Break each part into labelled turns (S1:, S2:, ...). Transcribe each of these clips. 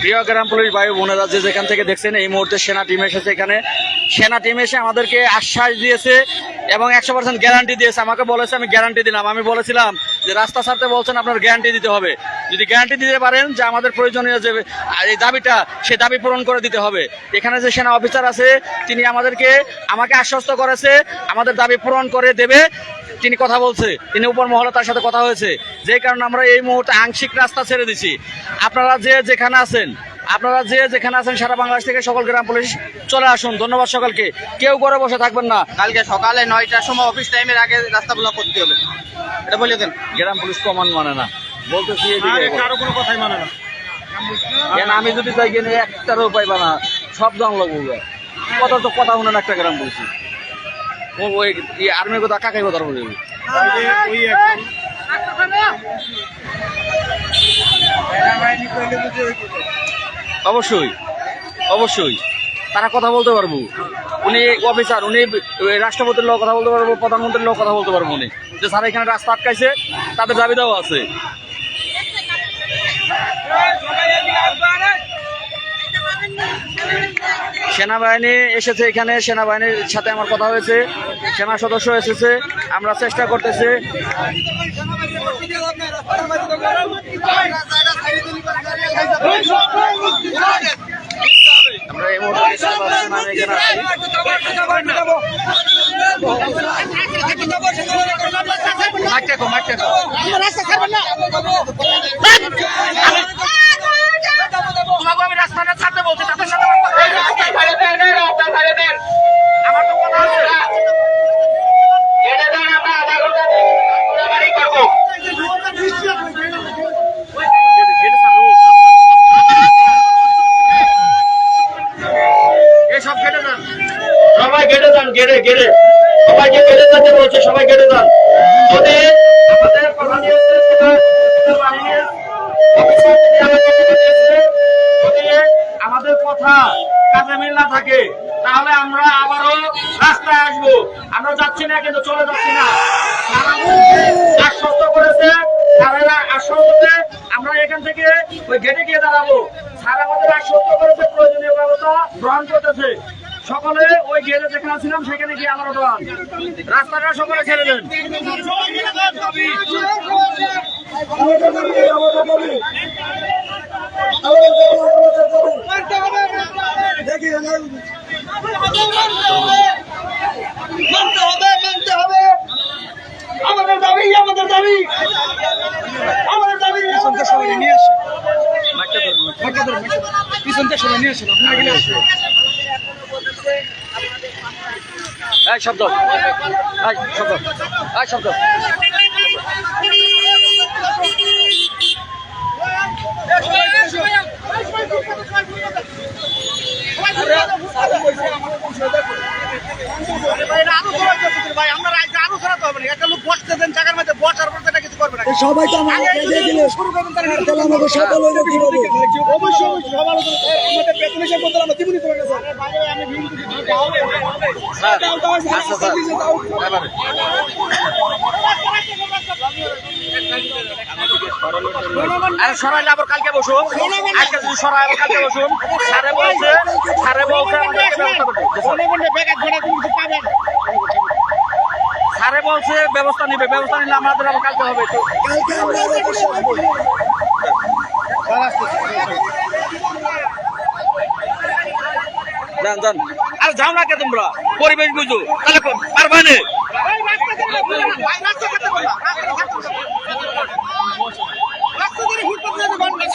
S1: প্রিয় গ্রাম পুলিশ ভাই বোনেরা, যে যেখান থেকে দেখছেন এই মুহূর্তে সেনা টিম এসেছে এখানে। সেনা টিম এসে আমাদেরকে আশ্বাস দিয়েছে এবং একশো পার্সেন্ট গ্যারান্টি দিয়েছে। আমাকে বলেছে, আমি গ্যারান্টি দিলাম। আমি বলেছিলাম যে, রাস্তা ছাড়তে বলছেন, আপনার গ্যারান্টি দিতে হবে। যদি গ্যারান্টি দিতে পারেন যে, আমাদের প্রয়োজনীয় যে এই দাবিটা, সে দাবি পূরণ করে দিতে হবে। এখানে যে সেনা অফিসার আছে, তিনি আমাদেরকে, আমাকে আশ্বস্ত করেছে, আমাদের দাবি পূরণ করে দেবে। তিনি কথা বলছে তিনি উপর মহলে তার সাথে কথা হয়েছে। যে কারণে আমরা এই মুহূর্তে আংশিক রাস্তা ছেড়ে দিছি। আপনারা যে যেখানে আছেন আপনারা যে যেখানে আছেন সারা বাংলাদেশ থেকে সকল গ্রাম পুলিশ চলে আসুন। ধন্যবাদ সকলকে। কেউ ঘরে বসে থাকবেন না।
S2: কালকে সকালে নয়টার সময় অফিস টাইমের আগে রাস্তা ব্লক করতে হবে। এটা বলে দেন।
S1: গ্রাম পুলিশ কমান মানে না। বলতেছি
S3: কারও কোনো কথাই মানে না।
S1: কেন আমি যদি যাই কিনে একটারও পাইবা না সব জন লাগবো কত তো কথা শুনেন একটা গ্রাম পুলিশ ওই আর্মির কথা বলবে
S3: ওই যে
S1: অবশ্যই অবশ্যই। তারা কথা বলতে পারব। উনি অফিসার উনি রাষ্ট্রপতির লোক কথা বলতে পারব, প্রধানমন্ত্রীর লোক কথা বলতে পারব উনি। যে স্যার এখানে রাস্তা আটকাইছে, তাদের দাবি দেওয়া আছে। সেনাবাহিনী এসেছে এখানে সেনাবাহিনীর সাথে আমার কথা হয়েছে সেনা সদস্য এসেছে আমরা চেষ্টা করতেছি। আমরা এই মুহূর্তে এসব গেটে যান সবাই গেটে যান গেটে গেটে সবাইকে গেটে যেতে বলছে সবাই গেটে যান যদি আমাদের যদি আমাদের কথা কাজে মিল না থাকে, তাহলে আমরা আবারও রাস্তায় আসব। আমরা যাচ্ছি না, কিন্তু চলে যাচ্ছি না। আশ্বস্ত করেছে, তারা আশ্বস্ত আমরা এখান থেকে ওই গেটে গিয়ে দাঁড়াবো। গ্রহণ করতেছে। সকলে ওই গেটে যেখানে ছিলাম সেখানে গিয়ে আমরা দাঁড়ান রাস্তাটা সকলে ছেড়ে দেন।
S4: আমাদের দাবি আমাদের দাবি।
S1: এই, শব্দ। এই শব্দ। এই, শব্দ।
S2: ভাই, আমরা হবে না। একটা লোক বসতে দেন, জায়গার মধ্যে বসার পর না
S4: সবাই তো আমাকে দিয়ে দিলে।
S2: তাহলে
S4: তাহলে আমাকে সফল হইলে কি
S2: অবশ্যই অবশ্যই আমাদের হিসাব করতে আমরা করে গেছে।
S1: স্যার এবারে আরে সরাইলে আবার কালকে বসুন। আজকে যদি সরাই আবার কালকে বসুন। স্যারে বলছে স্যারে বলছে ব্যবস্থা করতে স্যারে বলছে, ব্যবস্থা নিবে, ব্যবস্থা নিলে আমাদের কালকে হবে আরে যাও না কে তোমরা? পরিবেশ বুঝো। তাহলে পারবা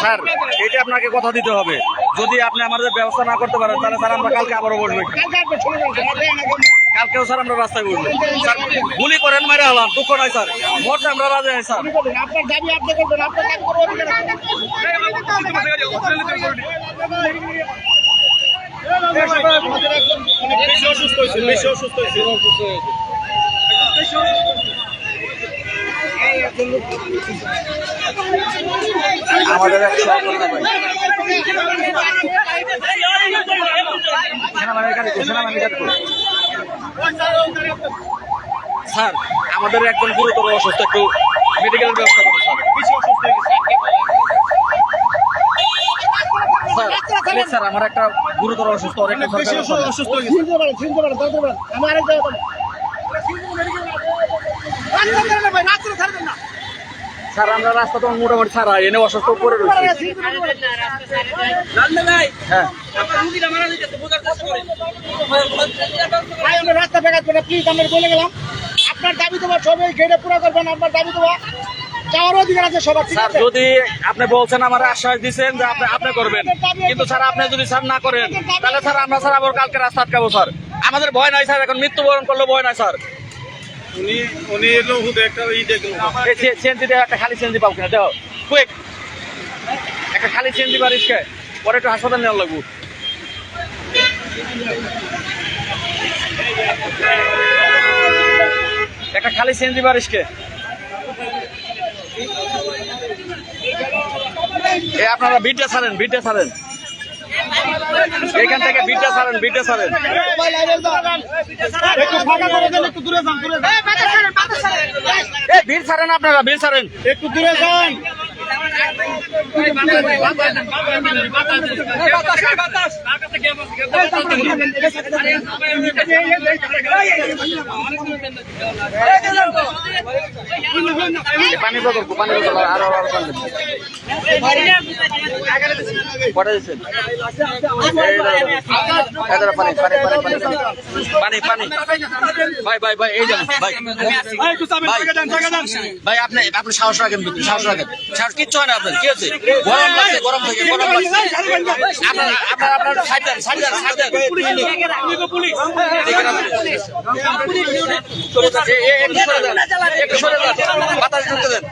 S1: স্যার, এটা আপনাকে কথা দিতে হবে। যদি আপনি আমাদের ব্যবস্থা না করতে পারেন, তাহলে স্যার আমরা কালকে আবারও বসবো কালকেও স্যার আমরা রাস্তায় স্যার গুলি করেন মেরে হলাম দুঃখ নাই স্যার মোট আমরা রাজা স্যার
S2: আপনার দাবি আপনি করবেন আপনার দাবি বেশি অসুস্থ হয়েছে বেশি অসুস্থ হয়েছে
S1: আমাদের এক সেনাবাহিনীর সেনাবাহিনীর? স্যার আমাদের একজন গুরুতর অসুস্থ একটু মেডিকেলের ব্যবস্থা করুন স্যার।
S2: বেশি অসুস্থ হয়ে গেছে।
S1: স্যার স্যার আমার একটা গুরুতর অসুস্থ একটু
S3: বেশি অসুস্থ- অসুস্থ হয়ে গেছে।
S2: ছিনতে পারেন ছিনতে পারেন ধরতে পারেন আমি আরেক জায়গায় পাবো রাস্তা ছাড়েন না ভাই রাস্তা ছাড়বেন না
S1: স্যার আমরা রাস্তা তো মোটামুটি ছাড়া এনে অসুস্থ করে রয়েছে। হ্যাঁ।
S2: রাস্তা বেকাত না প্লিজ আমরা বলে গেলাম আপনার দাবি তোমার সবাই গেটে পুরো করবেন আপনার দাবি
S1: স্যার যদি আপনি বলছেন আমার আশ্বাস দিচ্ছেন যে আপনি আপনি করবেন। কিন্তু স্যার আপনি যদি স্যার না করেন তাহলে স্যার আমরা স্যার আবার কালকে রাস্তা আটকাবো স্যার। আমাদের ভয় নাই স্যার এখন মৃত্যুবরণ করলে ভয় নাই স্যার।
S3: উনি উনি এলো হুদে একটা ই দেখল।
S1: সে- সিএনজি একটা খালি সিএনজি পাবো কিনা দেও কুইক একটা খালি সিএনজি পারিস কে পরে একটু হাসপাতাল নেওয়া লাগবো। একটা খালি সিএনজি পারিস কে এই আপনারা বিটে ছাড়েন বিটে ছাড়েন। এইখান থেকে বিটে সারেন বিটা সারেন
S2: একটু ফাঁকা করে দেন একটু দূরে যান দূরে যান।
S1: এই ভিড় ছাড়েন আপনারা ভিড় ছাড়েন।
S2: একটু দূরে যান।
S1: পানি পানি আরও পানি পানি পানি পানি পানি ভাই ভাই ভাই, এই যান ভাই ভাই আপনি আপনি সাহস রাখেন সাহস রাখেন। সাহস কিচ্ছু হয় না আপনার কি হচ্ছে গরম লাগছে গরম থেকে গরম লাগছে। আপনার আপনার আপনার সাইড দেন সাইড দেন সাইড দেন। একটু সরে যান। বাতাস ঢুকতে দেন।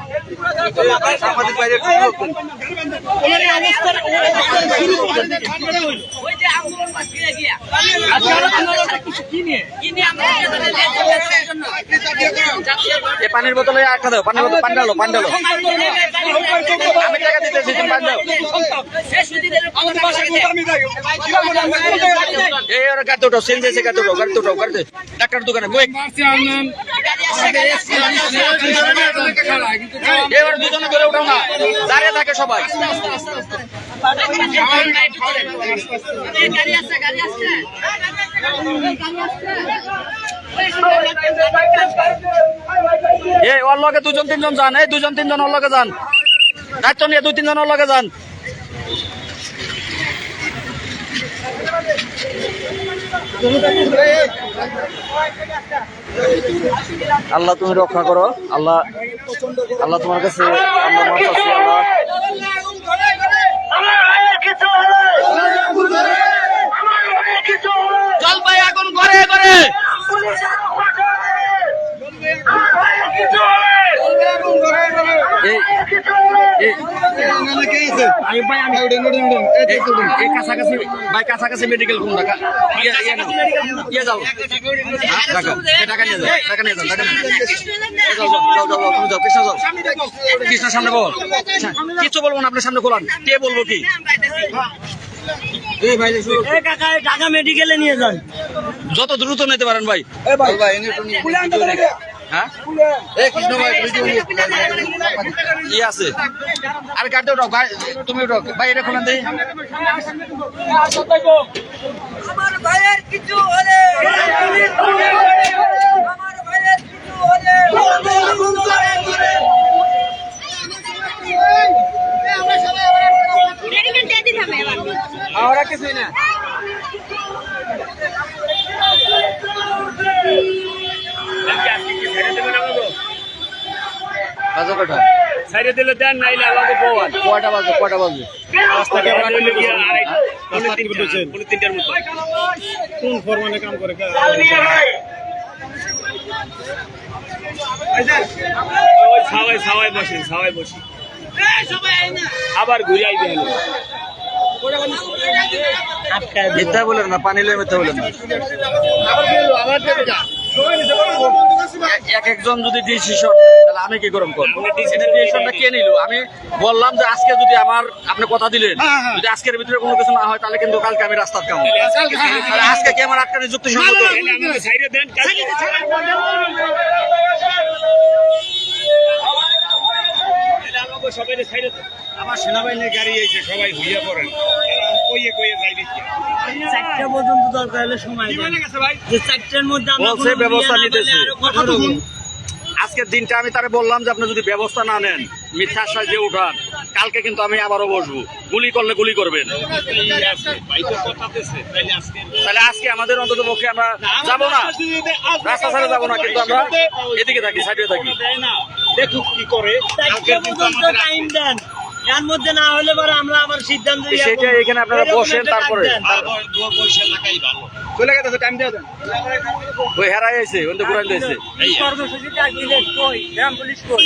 S1: পানির বোতলে একটা দাও পানির বোতল পানি ডালো পানি ডালো আমি টাকা দিতেছি তুমি এই ওরা উঠাও সেন দিয়েছে গাড়িতে উঠাও গাড়িতে উঠাও গাড়িতে। ডাক্তার দোকানে বই এবার দাঁড়িয়ে থাকে সবাই। লগে দুজন তিনজন যান। এই দুজন তিনজন ওর লগে যান। দায়িত্ব নিয়ে দুই তিনজন ওর লগে যান। আল্লাহ তুমি রক্ষা করো। আল্লাহ আল্লাহ তোমার কাছে আমরা আল্লাহ জলপাই আগুন ঘরে ঘরে এই এই এই কাছাকাছি ভাই কাছাকাছি মেডিকেল কোনটা কা- ইয়ে ইয়ে ইয়ে যাও। হ্যাঁ, টাকা নিয়ে যাও টাকা নিয়ে যাও টাকা যাও। যাও, যাও, যাও, যাও, যাও, তুমি যাও কৃষ্ণ যাও। কৃষ্ণ সামনে বল। কিছু বলব না আপনার সামনে খোলান। কে বলব কি?
S4: ঢাকা মেডিকেলে নিয়ে যান।
S1: যত দ্রুত নিতে পারেন ভাই। ভাই হ্যাঁ কি আছে আরে গাড়িতে উঠাও তুমি উঠাও ভাই এটা দেই
S5: আমার ভাইয়ের কিছু হলে ভাইয়ের কিছু
S1: আমরা কিছুই না কটা?
S3: সাইডে দিলে দেন নাইলে আমাকে পাওয়ান
S1: কয়টা বাজে কয়টা বাজে?
S3: তিনটার মতো। কোন ফরমানে কাম করে? ওই ছাওয়াই ছাওয়াই বসেন ছাওয়াই বসি আবার ঘুরে আইবে হলো।
S1: মিথ্যা বলেন না পানি মিথ্যা বলেন না। এক একজন যদি ডিসিশন তাহলে আমি কি করব? কোন ডিসিশনটা কে নিল? আমি বললাম যে আজকে যদি আমার আপনি কথা দিলেন যদি আজকের ভিতরে কোনো কিছু না হয় তাহলে কিন্তু কালকে আমি রাস্তা আটকাবো তাহলে আজকে কি আমার আটকানি যুক্তি সম্মত
S6: আমার সেনাবাহিনীর গাড়ি এসে সবাই হইয়া পড়েন এরা কইয়ে কইয়ে যাই
S7: চারটা পর্যন্ত দরকার হলে সময় দেন।
S3: গেছে ভাই?
S7: যে চারটার মধ্যে আমরা
S1: ব্যবস্থা
S7: বিয়ে না
S1: নিতেছি।
S7: করলে আরও কঠোর হব।
S1: আজকের দিনটা আমি তারে বললাম যে আপনি যদি ব্যবস্থা না নেন মিথ্যা আশ্বাস দিয়ে উঠান। কালকে কিন্তু আমি আবারও বসবো। গুলি করলে গুলি করবেন।
S6: ভাই তো কথাতেছে তাইলে আজকে
S1: তাহলে আজকে আমাদের অন্তত পক্ষে আমরা যাব না। রাস্তা ছাড়া যাব না কিন্তু আমরা এদিকে থাকি সাইডে থাকি।
S6: দেখুক কি করে। তো
S7: এর মধ্যে না হলে পরে আমরা আবার সিদ্ধান্ত
S1: সেটা এখানে আপনারা বসেন তারপরে। চলে গেছে টাইম দিয়ে দেন। ওই হেরাই আছে ওই ঘুরাই দিয়েছে
S7: কই? কই?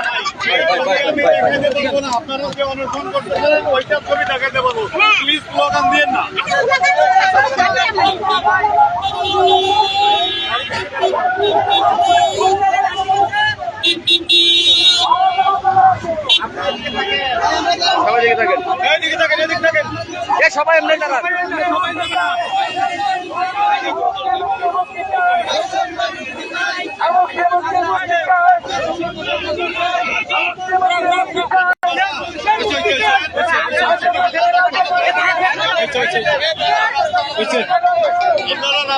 S2: আপনারা যে অনুসরণ করতেছেন ওইটা ছবি দেখাতে পারব প্লিজ স্লোগান দিয়ে না।
S1: সবাই এমনি দাঁড়ান
S2: আপনারা রাস্তাটা
S1: এই, ব্যানারে আমি যাইগে আমি যাইগে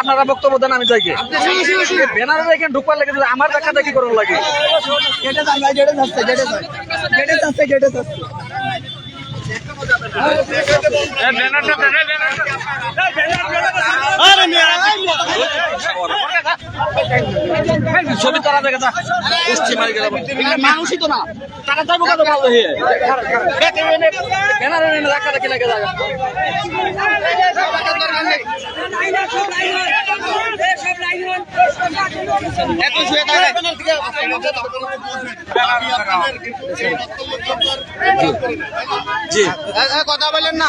S1: আপনারা বক্তব্য দেন আমি যাইগে। ব্যানারে এখানে ঢুকবার লাগে আমার দেখা দেখি করার লাগে কুস্তি মারি গেল মানুষই তো না তারা যাব কত ভালো ব্যানারে এনে দেখা দেখি লাগে জি।
S2: কথা বলেন না।